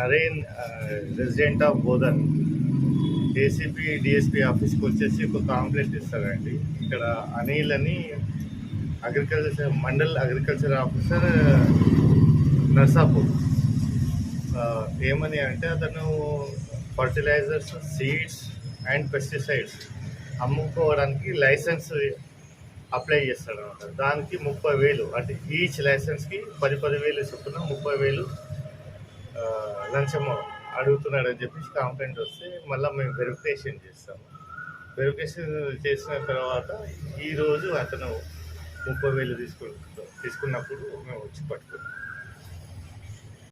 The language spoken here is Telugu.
Naren resident of Bodhan ACP DSP ఆఫీస్కి వచ్చేసి ఒక కాంప్లైంట్ ఇస్తారండి. ఇక్కడ అనిల్ అని agriculture mandal agriculture officer Narsapur. ఏమని అంటే అతను ఫర్టిలైజర్స్ సీడ్స్ అండ్ పెస్టిసైడ్స్ అమ్ముకోవడానికి లైసెన్స్ అప్లై చేస్తాడు అనమాట దానికి ముప్పై వేలు అంటే ఈచ్ లైసెన్స్కి పది పది వేలు చొప్పున ముప్పై వేలు లంచం అడుగుతున్నాడని చెప్పేసి కంప్లైంట్ వస్తే మళ్ళీ మేము వెరిఫికేషన్ చేస్తాము. వెరిఫికేషన్ చేసిన తర్వాత ఈరోజు అతను ముప్పై వేలు తీసుకు తీసుకున్నప్పుడు మేము వచ్చి పట్టుకున్నాం.